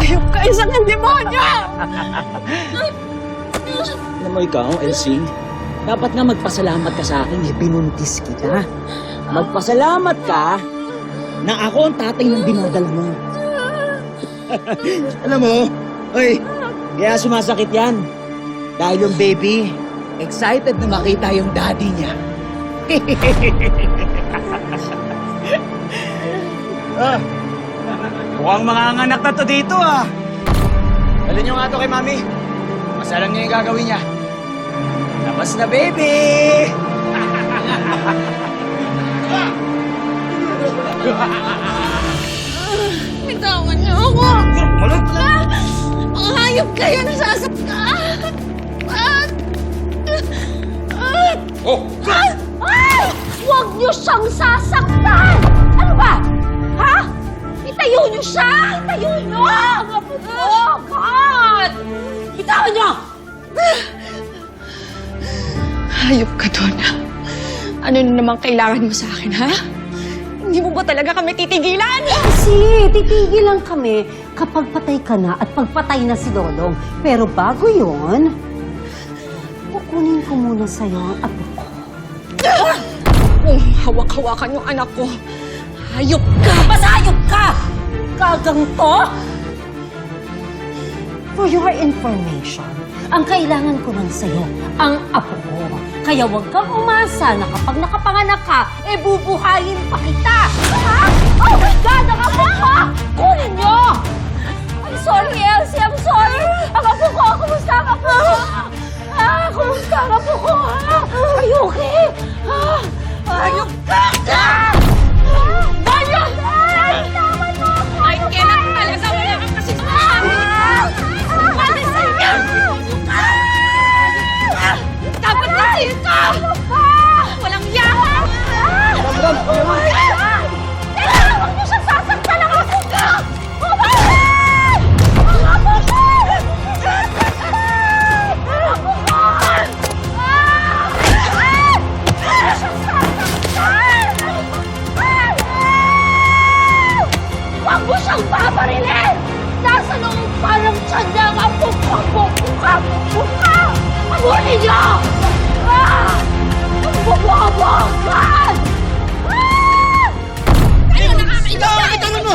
Ayok ka isang demonyo! Alam mo ikaw, Elsie, dapat nga magpasalamat ka sa akin, eh, binuntis kita. Magpasalamat ka na ako ang tatay ng dinadala mo. Alam mo, oy, kaya sumasakit yan. Dahil yung baby, excited na makita yung daddy niya. ah, mukhang mga anak na to dito ah. Dali niyo nga to kay mami. Mas alam niya yung gagawin niya. Labas na, baby! Bitawan niyo ako! Malot! Ang hayop kayo na sasaktan! Ah! Ah! Oh! Ah! Ah! Huwag niyo siyang sasaktan! Ano ba? Itayo niyo siya! Itayo niyo! Ko! God! Bitawan niyo! Hayop ka doon. Ano na naman kailangan mo sa akin, ha? Hindi mo ba talaga kami titigilan? Kasi titigil lang kami kapag patay ka na at pagpatay na si Lolong. Pero bago yon, kukunin ko muna sa'yo ang apo ko. Kung hawak-hawakan yung anak ko, hayop ka! Masayop ka! Kagang to! For your information, ang kailangan ko lang sa'yo, ang apo ko. Kaya huwag kang umasa na kapag nakapanganak ka, eh bubuhayin pa kita! Ha? Oh my God! Ang apo ko! Mo!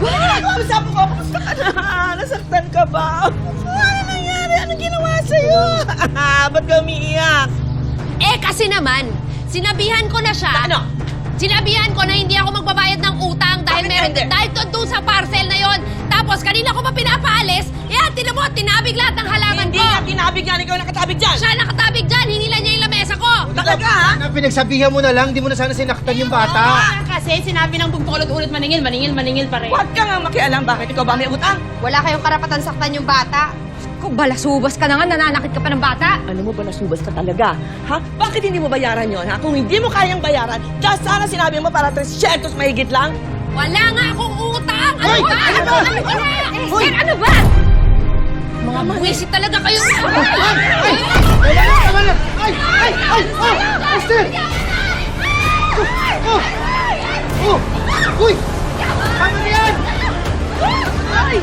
Bakit? Kamusta po ko? Kamusta ka na? Nasaktan ka ba? Ano nangyari? Anong ginawa sa'yo? Ba't ka umiiyak? Eh, kasi naman, sinabihan ko na siya. Ano? Sinabihan ko na hindi ako magbabayad ng utang dahil Bakit meron hindi? dahil doon doon sa parcel na yon. Tapos kanina ko pa pinapaalis, eh tinan mo, tinabig lahat ng halaman Hindi ko. nga tinabig nga ikaw nakatabig dyan! Siya nakatabig dyan, hinilan niya yung lamesa ko. Talaga ha? Na pinagsabihan mo na lang, di mo na sana sinaktan yung bata. Ah, kasi sinabi ng bugtong ulit maningil, maningil, maningil pa rin. Huwag ka nga makialam bakit ikaw ba may utang? Wala kayong karapatan saktan yung bata. Kung balasubas ka na nga, nananakit ka pa ng bata. Alam mo ba nasubas ka talaga? Ha? Bakit hindi mo bayaran yon ha? Kung hindi mo kayang bayaran, just sana sinabi mo para 300 mahigit lang. Wala nga akong utang! Ano Hoy! ba? Ano ba? Ano ba? Hoy! Sir, ano ba? Mga buwisit talaga kayo. Wala na, tama na! Ay! Ay! Ay! Oh! Esther! Oh! Oh! Oh! Uy! Na yan! Ay!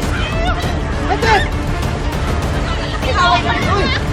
Esther! Uy!